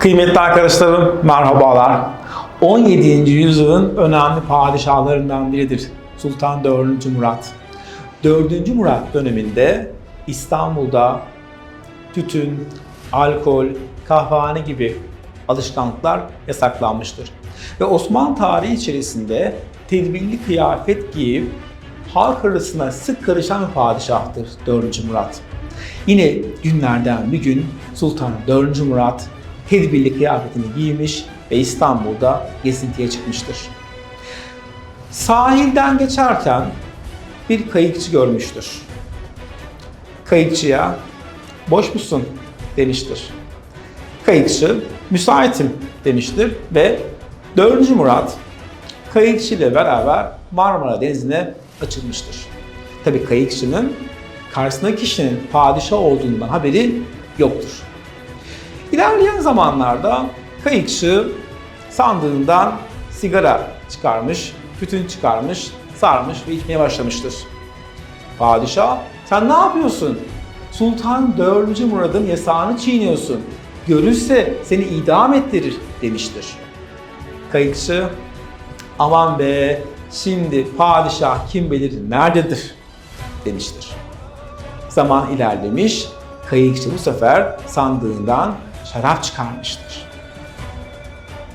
Kıymetli arkadaşlarım merhabalar. 17. yüzyılın önemli padişahlarından biridir Sultan 4. Murat. 4. Murat döneminde İstanbul'da tütün, alkol, kahvehane gibi alışkanlıklar yasaklanmıştır. Ve Osmanlı tarihi içerisinde tedbirli kıyafet giyip halk arasına sık karışan bir padişahtır 4. Murat. Yine günlerden bir gün Sultan 4. Murat tedbirli kıyafetini giymiş ve İstanbul'da gezintiye çıkmıştır. Sahilden geçerken bir kayıkçı görmüştür. Kayıkçıya boş musun demiştir. Kayıkçı müsaitim demiştir ve 4. Murat kayıkçı ile beraber Marmara Denizi'ne açılmıştır. Tabi kayıkçının karşısındaki kişinin padişah olduğundan haberi yoktur. İlerleyen zamanlarda kayıkçı sandığından sigara çıkarmış, tütün çıkarmış, sarmış ve içmeye başlamıştır. Padişah, sen ne yapıyorsun? Sultan 4. Murad'ın yasağını çiğniyorsun. Görürse seni idam ettirir demiştir. Kayıkçı, aman be şimdi padişah kim bilir nerededir demiştir. Zaman ilerlemiş, kayıkçı bu sefer sandığından şarap çıkarmıştır.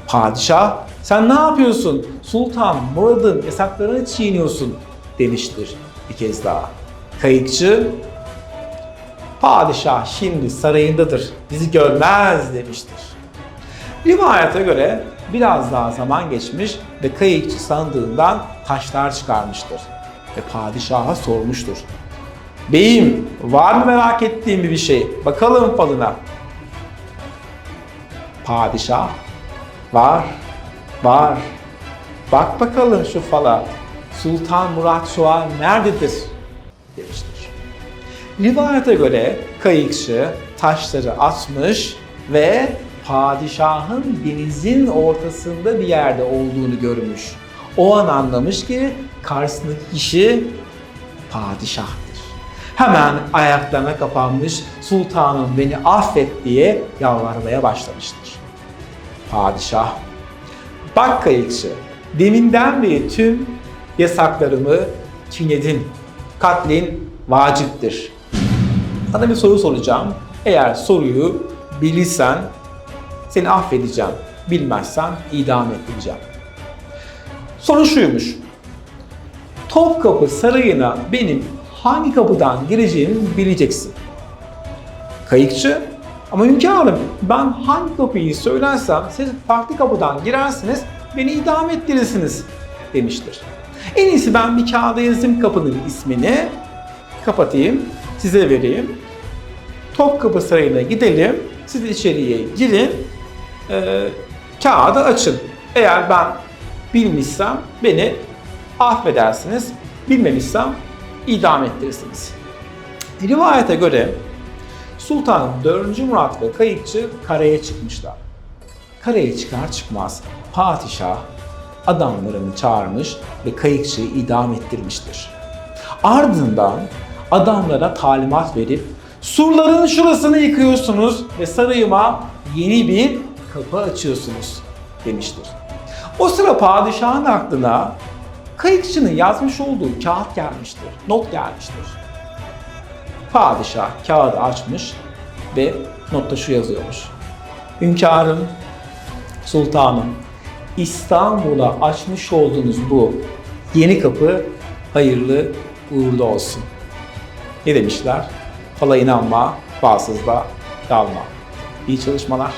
Padişah, sen ne yapıyorsun? Sultan Murad'ın yasaklarını çiğniyorsun demiştir bir kez daha. Kayıkçı, padişah şimdi sarayındadır, bizi görmez demiştir. Rivayete göre biraz daha zaman geçmiş ve kayıkçı sandığından taşlar çıkarmıştır. Ve padişaha sormuştur. Beyim var mı merak ettiğim bir şey? Bakalım falına. Padişah var, var. Bak bakalım şu fala. Sultan Murat şu an nerededir? demiştir. Rivayete göre kayıkçı taşları atmış ve padişahın denizin ortasında bir yerde olduğunu görmüş. O an anlamış ki karşısındaki kişi padişahtır. Hemen ayaklarına kapanmış sultanım beni affet diye yalvarmaya başlamıştır. Padişah, bak kayıkçı deminden beri tüm yasaklarımı çiğnedin. Katlin vaciptir. Sana bir soru soracağım. Eğer soruyu bilirsen seni affedeceğim. Bilmezsen idam ettireceğim. Soru şuymuş. Topkapı Sarayı'na benim hangi kapıdan gireceğimi bileceksin. Kayıkçı, ama hünkârım ben hangi kapıyı söylersem siz farklı kapıdan girersiniz, beni idam ettirirsiniz demiştir. En iyisi ben bir kağıda yazayım kapının ismini, kapatayım, size vereyim. Topkapı Sarayı'na gidelim, siz içeriye girin, e, kağıdı açın. Eğer ben bilmişsem beni affedersiniz, bilmemişsem idam ettirirsiniz. Rivayete göre Sultan 4. Murat ve kayıkçı karaya çıkmışlar. Karaya çıkar çıkmaz padişah adamlarını çağırmış ve kayıkçıyı idam ettirmiştir. Ardından adamlara talimat verip surların şurasını yıkıyorsunuz ve sarayıma yeni bir kapı açıyorsunuz demiştir. O sıra padişahın aklına kayıkçının yazmış olduğu kağıt gelmiştir, not gelmiştir. Padişah kağıdı açmış ve notta şu yazıyormuş. Hünkârım, sultanım, İstanbul'a açmış olduğunuz bu yeni kapı hayırlı uğurlu olsun. Ne demişler? Fala inanma, falsızda dalma. İyi çalışmalar.